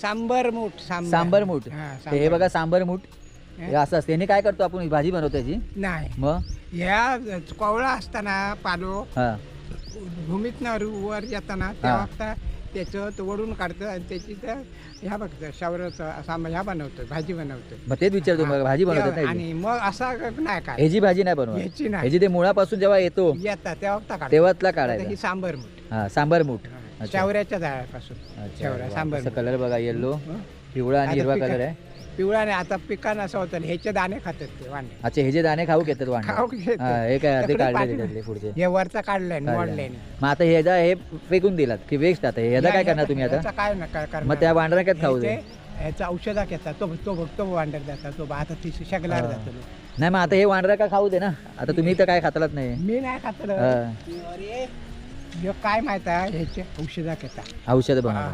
सांबर मूठ सांबर. मूठ. हा, हे. बघा सांबर मूठ. हे? असं असते. हे काय करतो आपण? भाजी बनवतो याची. नाही. मग? या कोवळा असताना पालो. हा. भूमीतनं वर येताना त्या वक्ता त्याचं तो वडून काढतो आणि त्याची त्या ह्या बघतो शावराचं असा ह्या बनवतो भाजी बनवतो मग तेच विचारतो मग भाजी बनवतात नाही आणि मग असा नाही काय ह्याची भाजी नाही बनवत. ह्याची नाही. ह्याची ते मुळापासून जेव्हा येतो येतात काढतो तेव्हाचला आता काढायचा. ही सांबर मूठ. हा सांबर मूठ. अच्छा. शावऱ्याच्या झाडापासून. अच्छा, शेवरा वा, सांबर मूठ. कलर बघा येल्लो हं? पिवळा आणि आता हिरवा पिका- कलर आहे. पिवळा नाही आता पिकानं असं होतं ह्याचे दाणे खातात ते वांगे अच्छा हे जे दाणे खाऊ घेतात वांगे खाऊ घेतात. हा, हे काय ते त्याकडे काढले पाठी- त्याच्यातले पुढचे. हे वरचा काढलाय काढले. मोडलाय. मग आता ह्याचा हे फेकून दिलात की वेस्ट आता हे काय करणार तुम्ही आता? काय ना काय करणार? मग त्या वांढरा काय खाऊ दे ह्याचे- ह्याचा औषधा घेतात तो तो बघतो वांडर जातात तो आता ती शगलार हा. जातो नाही मग आता हे वांढरा का खाऊ दे ना? आता तुम्ही तर काय खातलाच नाही. मी नाही खात हा. अरे ह्यो काय माहीत आहे? ह्याचे औषधा घेतात. औषध बनवा.